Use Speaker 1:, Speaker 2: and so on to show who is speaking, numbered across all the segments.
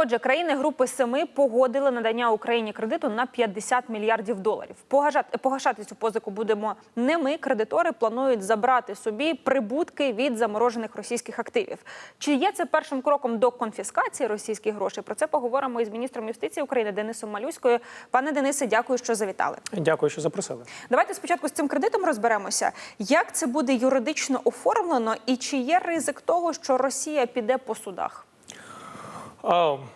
Speaker 1: Отже, країни групи семи погодили надання Україні кредиту на 50 мільярдів доларів. Погашати, погашати цю позику будемо не ми. Кредитори планують забрати собі прибутки від заморожених російських активів. Чи є це першим кроком до конфіскації російських грошей? Про це поговоримо із міністром юстиції України Денисом Малюською. Пане Денисе, дякую, що завітали.
Speaker 2: Дякую, що запросили.
Speaker 1: Давайте спочатку з цим кредитом розберемося. Як це буде юридично оформлено, і чи є ризик того, що Росія піде по судах?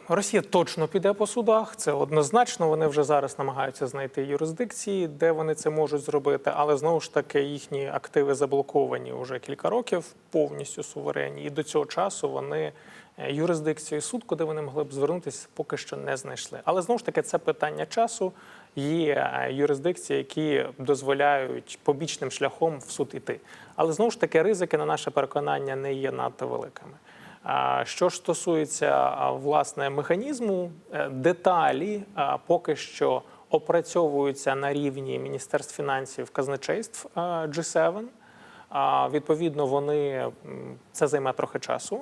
Speaker 2: Росія точно піде по судах. Це однозначно. Вони вже зараз намагаються знайти юрисдикції, де вони це можуть зробити. Але знову ж таки їхні активи заблоковані вже кілька років, повністю суверенні. І до цього часу вони е, юрисдикцію суд, куди вони могли б звернутися, поки що не знайшли. Але знову ж таки, це питання часу. Є е, юрисдикції, які дозволяють побічним шляхом в суд іти. Але знову ж таки, ризики на наше переконання не є надто великими. Що ж стосується власне механізму, е, деталі поки що опрацьовуються на рівні Міністерств фінансів казначейств а, G7. Відповідно, вони це займе трохи часу.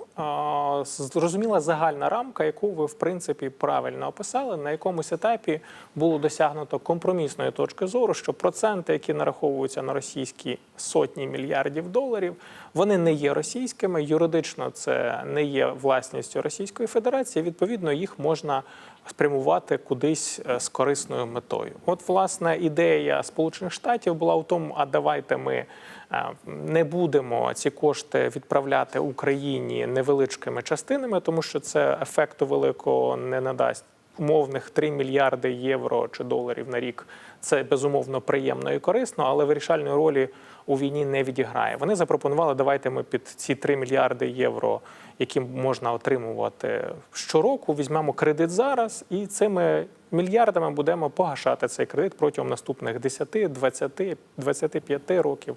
Speaker 2: Зрозуміла загальна рамка, яку ви в принципі правильно описали. На якомусь етапі було досягнуто компромісної точки зору, що проценти, які нараховуються на російські сотні мільярдів доларів, вони не є російськими. Юридично це не є власністю Російської Федерації. Відповідно, їх можна спрямувати кудись е, з корисною метою. От, власне, ідея Сполучених Штатів була в тому, а давайте ми е, не будемо ці кошти відправляти Україні невеличкими частинами, тому що це ефекту великого не надасть. Умовних 3 мільярди євро чи доларів на рік це безумовно приємно і корисно, але вирішальної ролі у війні не відіграє. Вони запропонували, давайте ми під ці 3 мільярди євро, які можна отримувати щороку, візьмемо кредит зараз, і цими мільярдами будемо погашати цей кредит протягом наступних 10, 20, 25 років.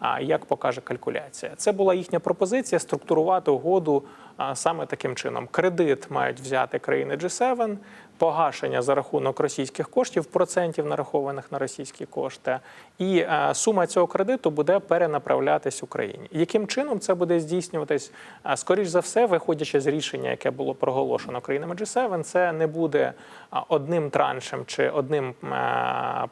Speaker 2: А як покаже калькуляція, це була їхня пропозиція структурувати угоду саме таким чином. Кредит мають взяти країни G7, погашення за рахунок російських коштів, процентів нарахованих на російські кошти, і сума цього кредиту буде перенаправлятись Україні. Яким чином це буде здійснюватись? А, Скоріш за все, виходячи з рішення, яке було проголошено країнами G7, це не буде одним траншем чи одним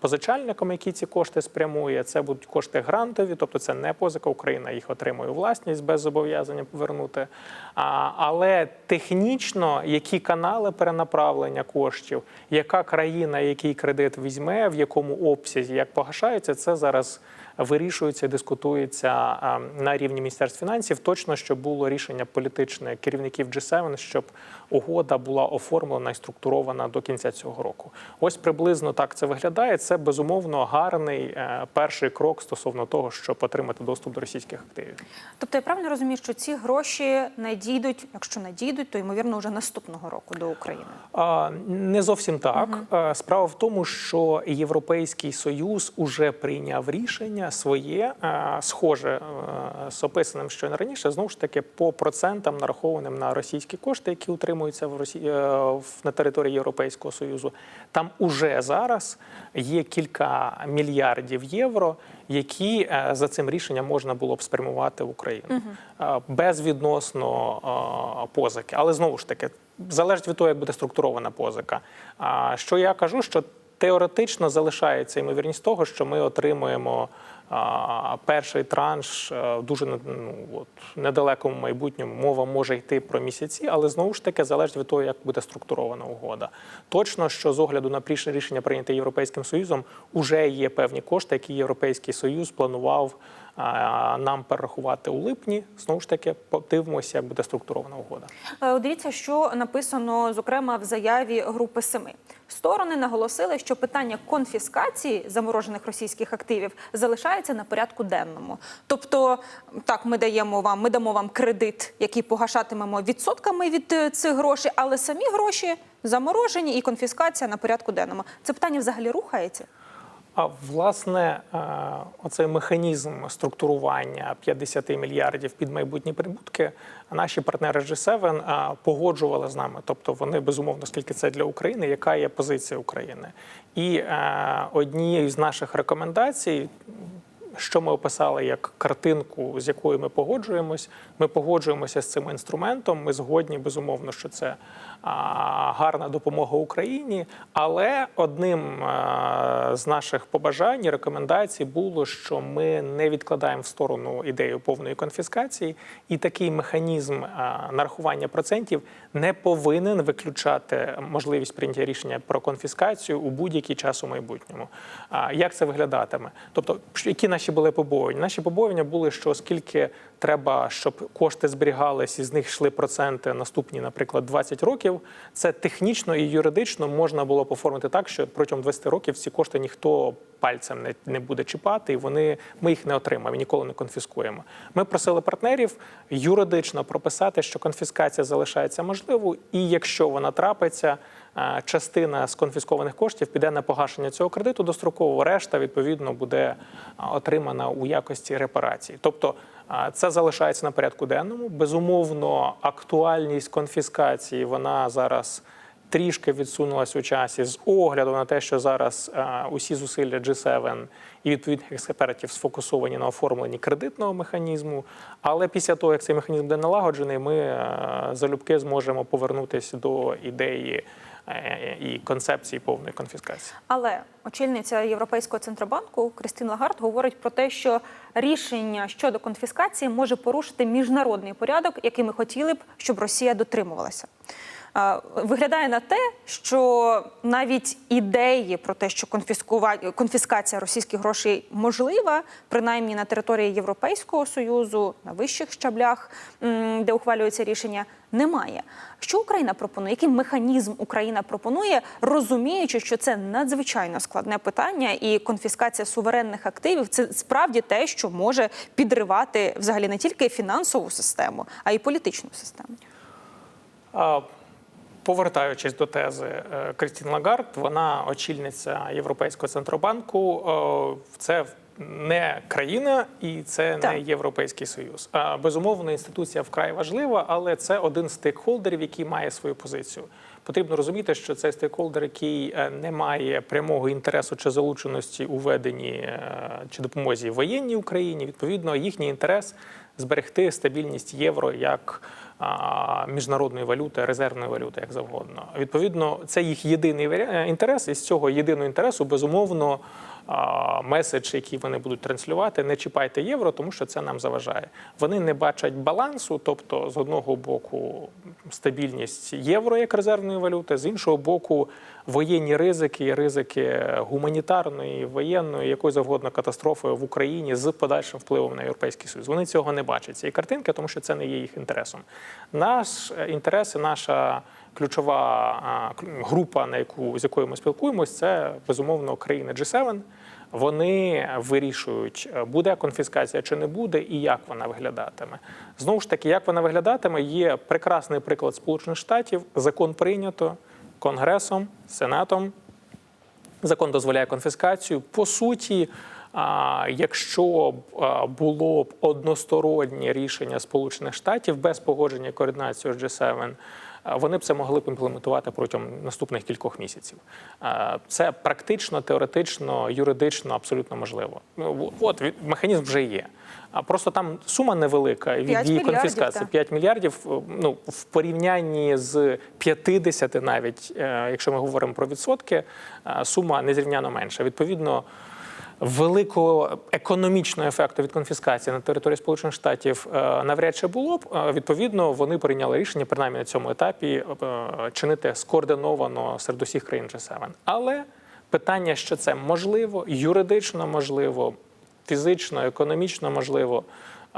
Speaker 2: позичальником, який ці кошти спрямує. Це будуть кошти грантові, тобто це не позика Україна їх отримує власність без зобов'язання повернути. Але технічно які канали перенаправлення коштів, яка країна який кредит візьме, в якому обсязі, як погашається, це зараз вирішується, дискутується на рівні міністерств фінансів. Точно щоб було рішення політичне керівників G7, щоб угода була оформлена і структурована до кінця цього року. Ось приблизно так це виглядає. Це безумовно гарний е, перший крок стосовно того, щоб отримати доступ до російських активів.
Speaker 1: Тобто я правильно розумію, що ці гроші надійдуть, якщо надійдуть, то ймовірно вже наступного року до України.
Speaker 2: А, Не зовсім так. Е, Справа в тому, що Європейський Союз уже прийняв рішення своє, е, схоже е, з описаним щойно раніше, знову ж таки по процентам нарахованим на російські кошти, які утримуються в Росії в- на території Європейського Союзу. Там уже зараз є кілька мільярдів євро, які е, за цим рішенням можна було б спрямувати в Україну Е, безвідносно е, позики. Але знову ж таки, залежить від того, як буде структурована позика. А що я кажу, що теоретично залишається ймовірність того, що ми отримуємо перший транш е, дуже ну, от, недалекому майбутньому. Мова може йти про місяці, але знову ж таки залежить від того, як буде структурована угода. Точно, що з огляду на пріше рішення прийняте Європейським Союзом, уже є певні кошти, які Європейський Союз планував нам перерахувати у липні. Знову ж таки, подивимося, як буде структурована угода.
Speaker 1: Е, Дивіться, що написано зокрема в заяві групи семи. Сторони наголосили, що питання конфіскації заморожених російських активів залишається на порядку денному. Тобто, так, ми даємо вам, ми дамо вам кредит, який погашатимемо відсотками від е, цих грошей, але самі гроші заморожені і конфіскація на порядку денному. Це питання взагалі рухається.
Speaker 2: А власне, е, оцей механізм структурування 50 мільярдів під майбутні прибутки наші партнери G7 е, погоджували з нами. Тобто вони безумовно, скільки це для України, яка є позиція України. І е, однією з наших рекомендацій. Що ми описали як картинку, з якою ми погоджуємось. Ми погоджуємося з цим інструментом. Ми згодні, безумовно, що це гарна допомога Україні. Але одним з наших побажань і рекомендацій було, що ми не відкладаємо в сторону ідею повної конфіскації, і такий механізм нарахування процентів не повинен виключати можливість прийняття рішення про конфіскацію у будь-який час у майбутньому. Як це виглядатиме? Тобто, які наші були побоювання? Наші побоювання були, що оскільки треба, щоб кошти зберігались і з них йшли проценти наступні, наприклад, 20 років, це технічно і юридично можна було оформити так, що протягом 20 років ці кошти ніхто пальцем не, не буде чіпати, і вони ми їх не отримаємо, ніколи не конфіскуємо. Ми просили партнерів юридично прописати, що конфіскація залишається можливою, і якщо вона трапиться, частина з конфіскованих коштів піде на погашення цього кредиту достроково. Решта відповідно буде отримана у якості репарації. Тобто це залишається на порядку денному. Безумовно, актуальність конфіскації вона зараз трішки відсунулась у часі з огляду на те, що зараз е, усі зусилля G7 і відповідних експертів сфокусовані на оформленні кредитного механізму. Але після того, як цей механізм буде налагоджений, ми е, залюбки зможемо повернутися до ідеї і концепції повної конфіскації.
Speaker 1: Але очільниця Європейського центробанку Кристин Лагард говорить про те, що рішення щодо конфіскації може порушити міжнародний порядок, який ми хотіли б, щоб Росія дотримувалася. Е, Виглядає на те, що навіть ідеї про те, що конфіскація російських грошей можлива, принаймні на території Європейського союзу, на вищих щаблях, де ухвалюється рішення, немає. Що Україна пропонує? Який механізм Україна пропонує, розуміючи, що це надзвичайно складне питання, і конфіскація суверенних активів це справді те, що може підривати взагалі не тільки фінансову систему, а й політичну систему.
Speaker 2: Повертаючись до тези е, Кристін Лагард, вона очільниця Європейського центробанку. Е, Це не країна і це не Європейський Союз. А, Безумовно, інституція вкрай важлива, але це один з стейкхолдерів, який має свою позицію. Потрібно розуміти, що цей стейкхолдер, який е, не має прямого інтересу чи залученості у веденні е, чи допомозі воєнній Україні, відповідно, їхній інтерес зберегти стабільність євро як міжнародної валюти, резервної валюти, як завгодно. Відповідно, це їх єдиний е, інтерес, і з цього єдиного інтересу, безумовно, меседж, який вони будуть транслювати, не чіпайте євро, тому що це нам заважає. Вони не бачать балансу, тобто з одного боку стабільність євро як резервної валюти, з іншого боку, воєнні ризики, ризики гуманітарної, воєнної, якої завгодно катастрофи в Україні з подальшим впливом на європейський союз. Вони цього не бачать цієї картинки, тому що це не є їх інтересом. Наш е, інтерес і наша ключова група, на яку з якою ми спілкуємось, це безумовно країни G7. Вони вирішують, е, буде конфіскація чи не буде, і як вона виглядатиме. Знову ж таки, як вона виглядатиме, є прекрасний приклад Сполучених Штатів. Закон прийнято Конгресом, Сенатом. Закон дозволяє конфіскацію. По суті, якщо було б одностороннє рішення Сполучених Штатів без погодження координації з G7, а, вони б це могли б імплементувати протягом наступних кількох місяців. Це практично, теоретично, юридично абсолютно можливо. Ну, От механізм вже є. А просто там сума невелика від її конфіскації.
Speaker 1: так.
Speaker 2: 5 мільярдів е, ну, в порівнянні з 50 навіть, е, якщо ми говоримо про відсотки, сума незрівняно менша. Відповідно, великого економічного ефекту від конфіскації на території Сполучених Штатів е, навряд чи було б. Е, Відповідно, вони прийняли рішення, принаймні на цьому етапі, е, чинити скоординовано серед усіх країн G7. Але питання, що це можливо, юридично можливо, фізично, економічно можливо.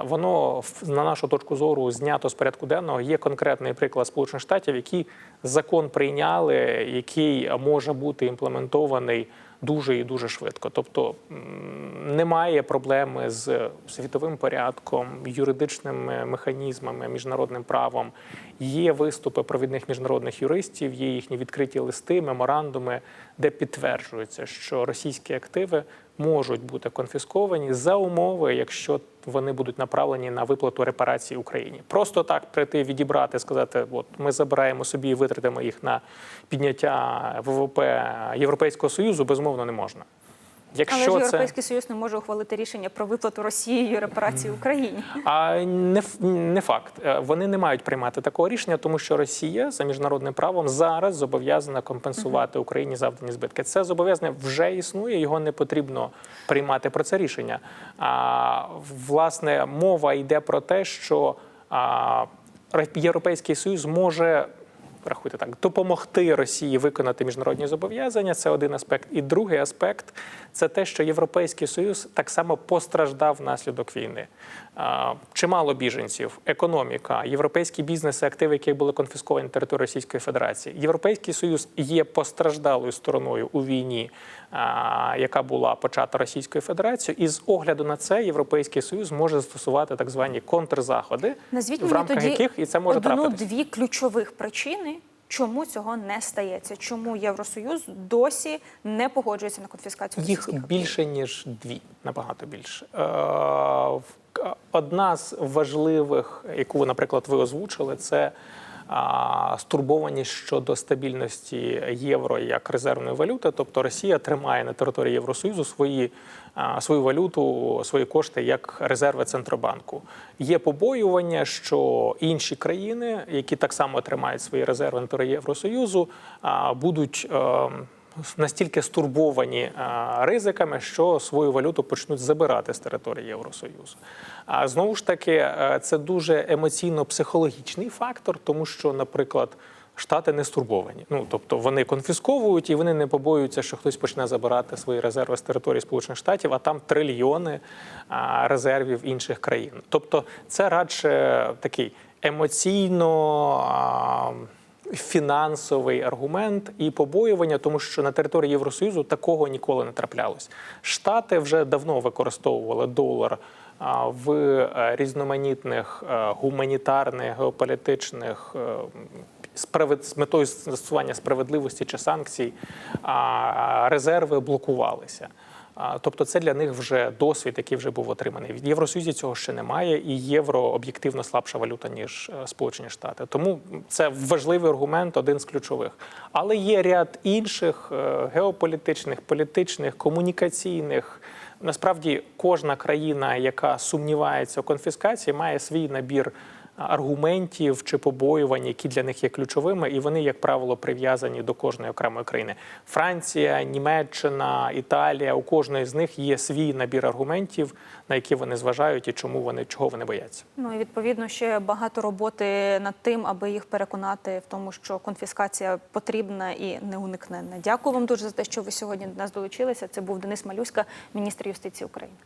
Speaker 2: Воно на нашу точку зору знято з порядку денного. Є конкретний приклад Сполучених Штатів, які закон прийняли, який може бути імплементований дуже і дуже швидко. Тобто немає проблеми з світовим порядком, юридичними механізмами, міжнародним правом. Є виступи провідних міжнародних юристів, є їхні відкриті листи, меморандуми, де підтверджується, що російські активи можуть бути конфісковані за умови, якщо вони будуть направлені на виплату репарацій Україні. Просто так прийти, відібрати, сказати, от ми забираємо собі і витратимо їх на підняття ВВП Європейського союзу, безумовно, не можна. Якщо
Speaker 1: Але ж
Speaker 2: це
Speaker 1: Європейський Союз не може ухвалити рішення про виплату Росією репарацій Україні.
Speaker 2: А не, не факт. Е, Вони не мають приймати такого рішення, тому що Росія за міжнародним правом зараз зобов'язана компенсувати Україні завдані збитки. Це зобов'язання вже існує, його не потрібно приймати про це рішення. А власне мова йде про те, що а, Європейський Союз може. Рахуйте так, допомогти Росії виконати міжнародні зобов'язання. Це один аспект. І другий аспект це те, що Європейський Союз так само постраждав внаслідок війни. Чимало біженців, економіка, європейські бізнеси, активи, які були конфісковані на території Російської Федерації. Європейський Союз є постраждалою стороною у війні, яка була почата Російською Федерацією. І з огляду на це Європейський Союз може застосувати так звані контрзаходи,
Speaker 1: Назвіть
Speaker 2: в рамках
Speaker 1: тоді
Speaker 2: яких і це може трапитися.
Speaker 1: одну-дві ключових причини, чому цього не стається, чому Євросоюз досі не погоджується на конфіскацію
Speaker 2: Їх більше ніж дві, набагато більше. Е, Одна з важливих, яку, наприклад, ви озвучили, це стурбованість щодо стабільності євро як резервної валюти. Тобто Росія тримає на території Євросоюзу свої, свою валюту, свої кошти як резерви центробанку. Є побоювання, що інші країни, які так само тримають свої резерви на Євросоюзу, будуть. Настільки стурбовані ризиками, що свою валюту почнуть забирати з території Євросоюзу. А знову ж таки, е, це дуже емоційно-психологічний фактор, тому що, наприклад, Штати не стурбовані. Ну тобто вони конфісковують і вони не побоюються, що хтось почне забирати свої резерви з території Сполучених Штатів, а там трильйони резервів інших країн. Тобто, це радше такий емоційно. Фінансовий аргумент і побоювання, тому що на території Євросоюзу такого ніколи не траплялось. Штати вже давно використовували долар в е, різноманітних е, гуманітарних, геополітичних е, з метою застосування справедливості чи санкцій, а резерви блокувалися. Тобто це для них вже досвід, який вже був отриманий. В Євросоюзі цього ще немає, і євро об'єктивно слабша валюта, ніж е, Сполучені Штати. Тому це важливий аргумент, один з ключових. Але є ряд інших е, геополітичних, політичних, комунікаційних. Насправді кожна країна, яка сумнівається у конфіскації, має свій набір аргументів чи побоювань, які для них є ключовими, і вони, як правило, прив'язані до кожної окремої країни. Франція, Німеччина, Італія у кожної з них є свій набір аргументів, на які вони зважають і чому вони чого вони бояться.
Speaker 1: Ну і відповідно ще багато роботи над тим, аби їх переконати в тому, що конфіскація потрібна і неуникненна. Дякую вам дуже за те, що ви сьогодні до нас долучилися. Це був Денис Малюська, міністр юстиції України.